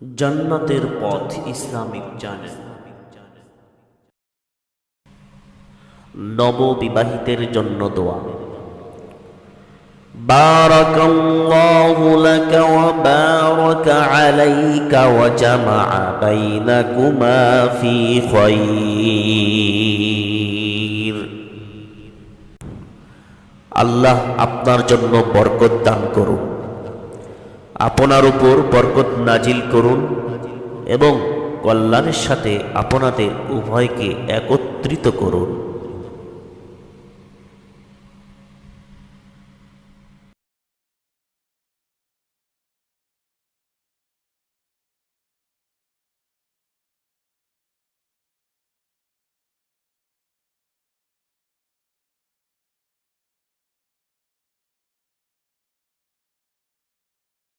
জান্নাতের পথ Islamic channel নববিবাহিতের জন্য দোয়া بارك الله لك وبارك عليك وجمع بينكما في خير আল্লাহ আপনার জন্য বরকত দান করুন আপনার উপর বরকত নাজিল করুন এবং কল্যাণের সাথে আপনাদের উভয়কে একত্রিত করুন।